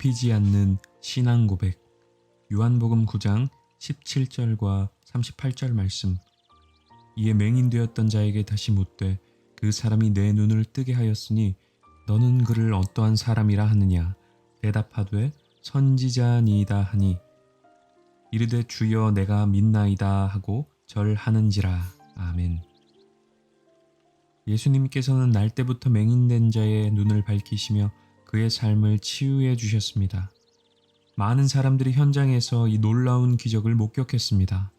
굽히지 않는 신앙 고백. 요한복음 9장 17절과 38절 말씀. 이에 맹인되었던 자에게 다시 묻되 그 사람이 내 눈을 뜨게 하였으니 너는 그를 어떠한 사람이라 하느냐 대답하되 선지자니이다 하니 이르되 주여 내가 믿나이다 하고 절하는지라 아멘. 예수님께서는 날 때부터 맹인된 자의 눈을 밝히시며 그의 삶을 치유해 주셨습니다. 많은 사람들이 현장에서 이 놀라운 기적을 목격했습니다.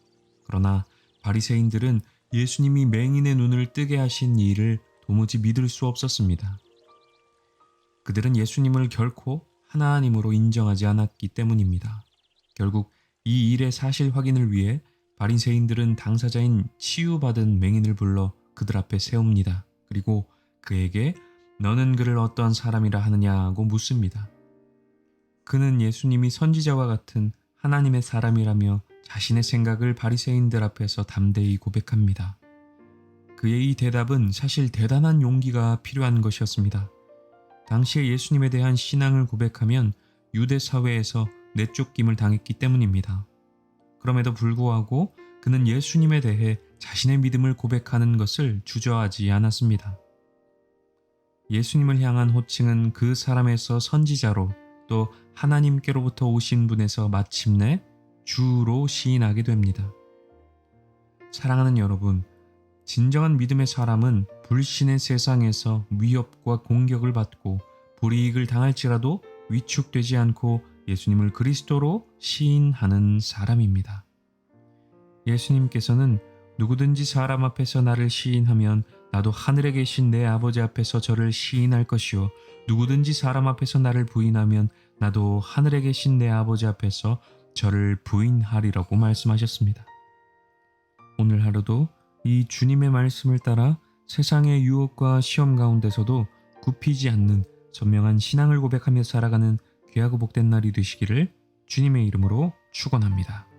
그러나 바리새인들은 예수님이 맹인의 눈을 뜨게 하신 이 일을 도무지 믿을 수 없었습니다. 그들은 예수님을 결코 하나님으로 인정하지 않았기 때문입니다. 결국 이 일의 사실 확인을 위해 바리새인들은 당사자인 치유받은 맹인을 불러 그들 앞에 세웁니다. 그리고 그에게 너는 그를 어떠한 사람이라 하느냐고 묻습니다. 그는 예수님이 선지자와 같은 하나님의 사람이라며 자신의 생각을 바리새인들 앞에서 담대히 고백합니다. 그의 이 대답은 사실 대단한 용기가 필요한 것이었습니다. 당시에 예수님에 대한 신앙을 고백하면 유대 사회에서 내쫓김을 당했기 때문입니다. 그럼에도 불구하고 그는 예수님에 대해 자신의 믿음을 고백하는 것을 주저하지 않았습니다. 예수님을 향한 호칭은 그 사람에서 선지자로 또 하나님께로부터 오신 분에서 마침내 주로 시인하게 됩니다. 사랑하는 여러분, 진정한 믿음의 사람은 불신의 세상에서 위협과 공격을 받고 불이익을 당할지라도 위축되지 않고 예수님을 그리스도로 시인하는 사람입니다. 예수님께서는 누구든지 사람 앞에서 나를 시인하면 나도 하늘에 계신 내 아버지 앞에서 저를 시인할 것이요 누구든지 사람 앞에서 나를 부인하면 나도 하늘에 계신 내 아버지 앞에서 저를 부인하리라고 말씀하셨습니다. 오늘 하루도 이 주님의 말씀을 따라 세상의 유혹과 시험 가운데서도 굽히지 않는 선명한 신앙을 고백하며 살아가는 귀하고 복된 날이 되시기를 주님의 이름으로 축원합니다.